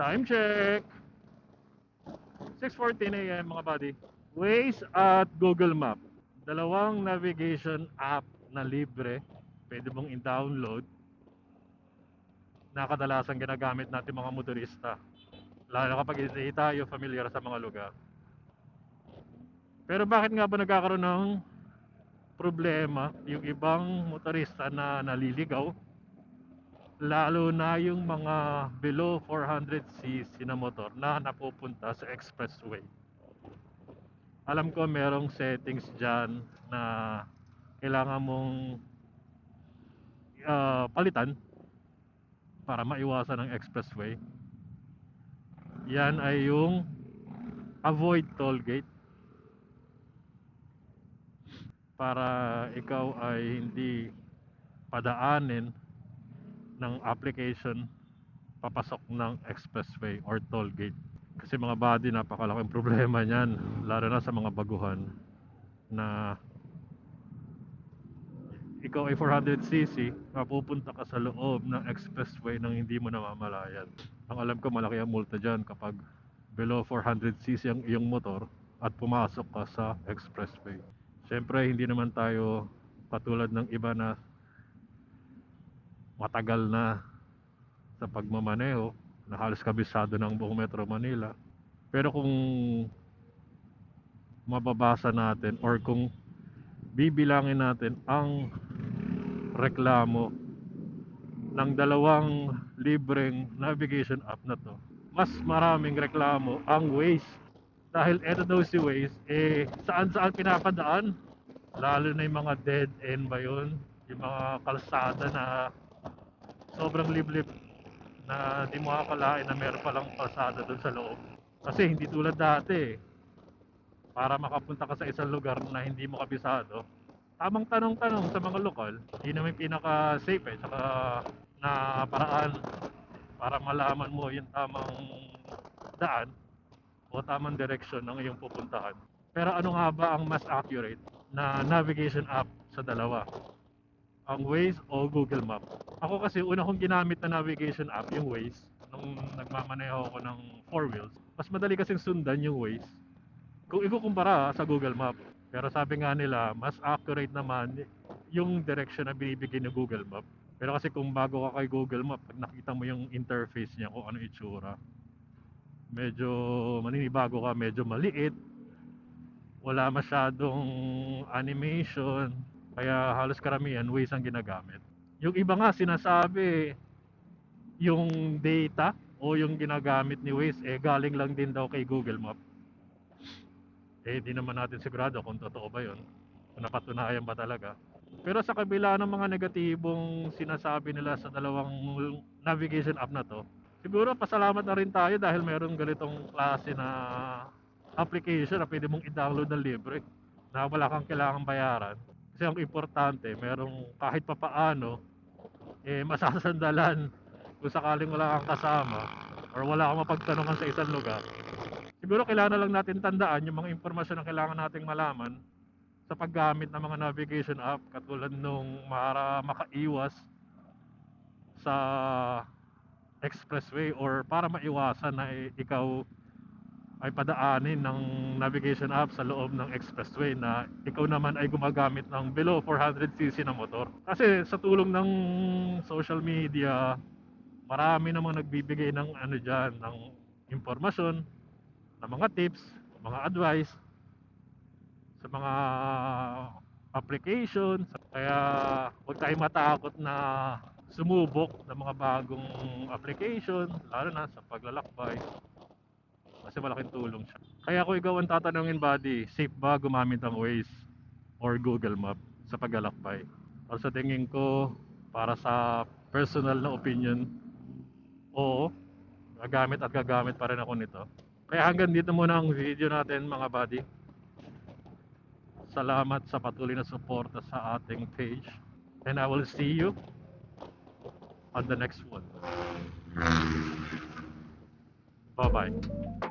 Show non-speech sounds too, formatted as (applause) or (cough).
Time check. 6.14 a.m. mga buddy. Waze at Google Map. Dalawang navigation app na libre. Pwede mong i-download. Na kadalasan ginagamit natin mga motorista. Lalo kapag hindi tayo familiar sa mga lugar. Pero bakit nga ba nagkakaroon ng problema yung ibang motorista na naliligaw? Lalo na yung mga below 400cc na motor na napupunta sa expressway. Alam ko merong settings dyan na kailangan mong ah, palitan para maiwasan ang expressway. Yan ay yung avoid toll gate para ikaw ay hindi padaanin ng application papasok ng expressway or toll gate. Kasi mga body, napakalaking (laughs) problema niyan, lalo na sa mga baguhan na ikaw ay 400cc, mapupunta ka sa loob ng expressway nang hindi mo namamalayan. Ang alam ko malaki ang multa dyan kapag below 400cc ang iyong motor at pumasok ka sa expressway. Siyempre, hindi naman tayo katulad ng iba na matagal na sa pagmamaneho na halos kabisado ng buong Metro Manila. Pero kung mababasa natin or kung bibilangin natin ang reklamo ng dalawang libreng navigation app na to, mas maraming reklamo ang Waze. Dahil eto daw si Waze, eh saan saan pinapadaan, lalo na yung mga dead end ba yun, yung mga kalsada na sobrang liblib na di mo akalain na meron palang kalsada doon sa loob. Kasi hindi tulad dati. Para makapunta ka sa isang lugar na hindi mo kabisado. Tamang tanong-tanong sa mga lokal, yun naman yung pinaka-safe eh. Saka na paraan para malaman mo yung tamang daan o tamang direction ng iyong pupuntahan. Pero ano nga ba ang mas accurate na navigation app sa dalawa? Ang Waze o Google Map? Ako kasi una kong ginamit na navigation app yung Waze nung nagmamaneho ako ng four wheels. Mas madali kasing sundan yung Waze kung ikukumpara sa Google Map. Pero sabi nga nila, mas accurate naman yung direction na binibigay ng Google Map. Pero kasi kung bago ka kay Google Map, pag nakita mo yung interface niya kung ano itsura, medyo maninibago ka, medyo maliit. Wala masyadong animation. Kaya halos karamihan Waze ang ginagamit. Yung iba nga sinasabi, yung data o yung ginagamit ni Waze, eh galing lang din daw kay Google Map. Eh di naman natin sigurado kung totoo ba yun. Kung napatunayan ba talaga. Pero sa kabila ng mga negatibong sinasabi nila sa dalawang navigation app na to, siguro pasalamat na rin tayo dahil meron ganitong klase na application na pwede mong i-download ng libre na wala kang kailangang bayaran. Kasi ang importante, merong kahit papaano, eh, masasandalan kung sakaling wala kang kasama or wala kang mapagtanungan sa isang lugar. Siguro kailangan lang natin tandaan yung mga impormasyon na kailangan nating malaman sa paggamit ng mga navigation app katulad nung para makaiwas sa expressway or para maiwasan na i- ikaw ay padaanin ng navigation app sa loob ng expressway na ikaw naman ay gumagamit ng below 400cc na motor. Kasi sa tulong ng social media, marami namang nagbibigay ng ano dyan, ng impormasyon, ng mga tips, mga advice sa mga applications. Kaya huwag tayong matakot na sumubok ng mga bagong application, lalo na sa paglalakbay. Kasi malaking tulong siya. Kaya kung ikaw ang tatanungin buddy, safe ba gumamit ng Waze or Google Map sa paglalakbay? O sa tingin ko, para sa personal na opinion, oo, gagamit at gagamit pa rin ako nito. Kaya hanggang dito muna ang video natin mga buddy. Salamat sa patuloy na suporta sa ating page. And I will see you on the next one. Bye-bye.